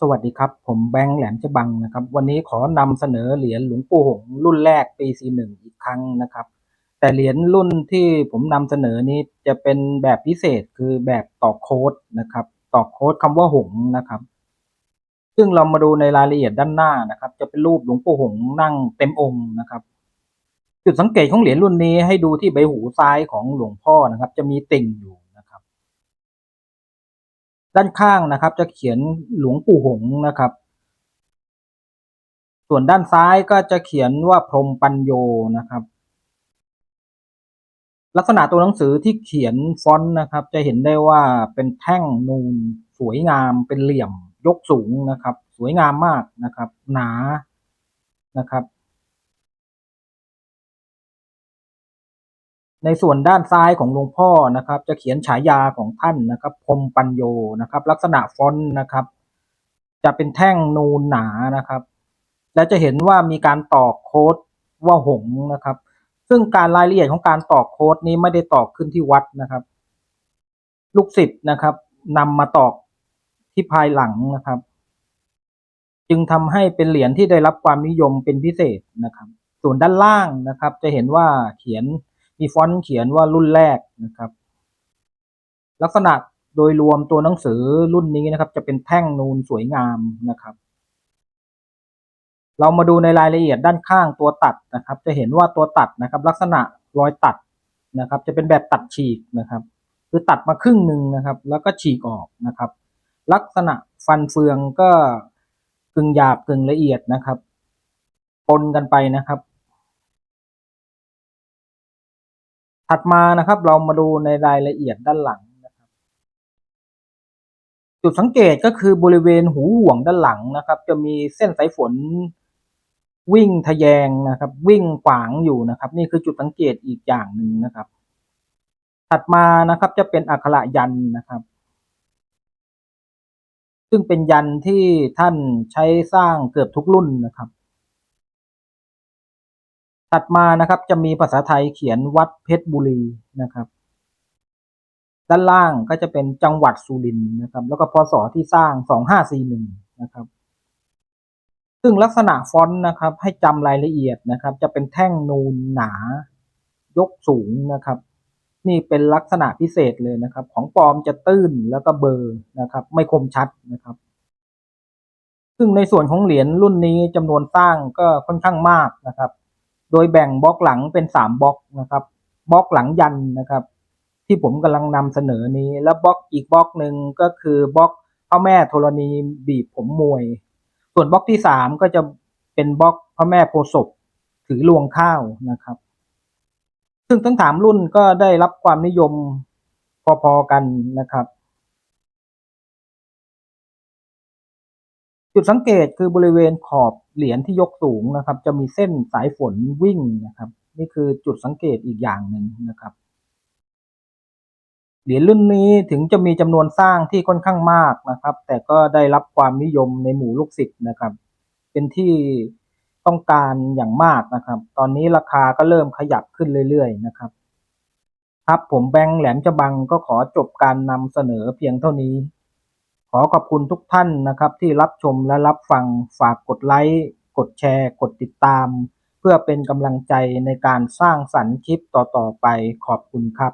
สวัสดีครับ ผมแบงค์แหลมฉบังนะครับ วันนี้ขอนำเสนอเหรียญหลวงปู่หงรุ่นแรกปี41อีกครั้งนะครับ แต่เหรียญรุ่นที่ผมนำเสนอนี้จะเป็นแบบพิเศษคือแบบต่อโค้ดนะครับ ต่อโค้ดคำว่าหงนะครับ ซึ่งเรามาดูในรายละเอียดด้านหน้านะครับ จะเป็นรูปหลวงปู่หงนั่งเต็มองค์นะครับจุดสังเกตของเหรียญรุ่นนี้ให้ดูที่ใบหูซ้ายของหลวงพ่อนะครับ จะมีติ่งอยู่ ด้านข้างนะครับ จะเขียนหลวงปู่หงนะครับ ส่วนด้านซ้ายก็จะเขียนว่าพรมปัญโยนะครับ ลักษณะตัวหนังสือที่เขียนฟอนต์นะครับ จะเห็นได้ว่าเป็นแท่งนูน สวยงามเป็นเหลี่ยม ยกสูงนะครับ สวยงามมากนะครับ หนานะครับ ในส่วนด้านซ้ายของหลวงพ่อนะครับ จะเขียนฉายาของท่านนะครับพรมปัญโยนะครับ ลักษณะฟอนต์นะครับ จะเป็นแท่งนูนหนานะครับ และจะเห็นว่ามีการตอกโค้ดว่าหงนะครับ ซึ่งการรายละเอียดของการตอกโค้ดนี้ไม่ได้ตอกขึ้นที่วัดนะครับ ลูกศิษย์นะครับนำมาตอกที่ภายหลังนะครับ จึงทำให้เป็นเหรียญที่ได้รับความนิยมเป็นพิเศษนะครับ ส่วนด้านล่างนะครับ จะเห็นว่าเขียน มีฟอนต์เขียนว่ารุ่นแรกนะครับ ลักษณะโดยรวมตัวหนังสือรุ่นนี้นะครับ จะเป็นแท่งนูนสวยงามนะครับ เรามาดูในรายละเอียดด้านข้างตัวตัดนะครับ จะเห็นว่าตัวตัดนะครับ ลักษณะรอยตัดนะครับ จะเป็นแบบตัดฉีกนะครับคือตัดมาครึ่งหนึ่งนะครับ แล้วก็ฉีกออกนะครับ ลักษณะฟันเฟืองก็กึ่งหยาบกึ่งละเอียดนะครับปนกันไปนะครับ ถัดมานะครับเรามาดูในรายละเอียดด้านหลังนะครับ จุดสังเกตก็คือบริเวณหูห่วงด้านหลังนะครับ จะมีเส้นสายฝนวิ่งทะแยงนะครับ วิ่งขวางอยู่นะครับ นี่คือจุดสังเกตอีกอย่างหนึ่งนะครับ ถัดมานะครับจะเป็นอักขระยันนะครับ ซึ่งเป็นยันที่ท่านใช้สร้างเกือบทุกรุ่นนะครับ ถัดมานะครับจะมีภาษาไทยเขียนวัดเพชรบุรีนะครับ ด้านล่างก็จะเป็นจังหวัดสุรินทร์นะครับ แล้วก็พศที่สร้างสองห้าสี่หนึ่งนะครับ ซึ่งลักษณะฟอนต์นะครับ ให้จำรายละเอียดนะครับ จะเป็นแท่งนูนหนายกสูงนะครับ นี่เป็นลักษณะพิเศษเลยนะครับ ของปลอมจะตื้นแล้วก็เบอร์นะครับ ไม่คมชัดนะครับซึ่งในส่วนของเหรียญรุ่นนี้จำนวนสร้างก็ค่อนข้างมากนะครับ โดยแบ่งบล็อกหลังเป็นสามบล็อกนะครับบล็อกหลังยันนะครับ ที่ผมกำลังนำเสนอนี้ แล้วบล็อกอีกบล็อกหนึ่งก็คือบล็อกพระแม่ธรณีบีบผมมวย ส่วนบล็อกที่สามก็จะเป็นบล็อกพระแม่โพศพถือลวงข้าวนะครับ ซึ่งทั้งสามรุ่นก็ได้รับความนิยมพอๆกันนะครับ จุดสังเกตคือบริเวณขอบเหรียญที่ยกสูงนะครับ จะมีเส้นสายฝนวิ่งนะครับ นี่คือจุดสังเกตอีกอย่างหนึ่งนะครับเหรียญรุ่นนี้ถึงจะมีจำนวนสร้างที่ค่อนข้างมากนะครับ แต่ก็ได้รับความนิยมในหมู่ลูกศิษย์นะครับ เป็นที่ต้องการอย่างมากนะครับ ตอนนี้ราคาก็เริ่มขยับขึ้นเรื่อยๆนะครับ ครับผมแบงค์แหลมฉบังก็ขอจบการนำเสนอเพียงเท่านี้ ขอขอบคุณทุกท่านนะครับที่รับชมและรับฟังฝากกดไลค์กดแชร์ กดติดตาม เพื่อเป็นกำลังใจในการสร้างสรรค์คลิปต่อๆไปขอบคุณครับ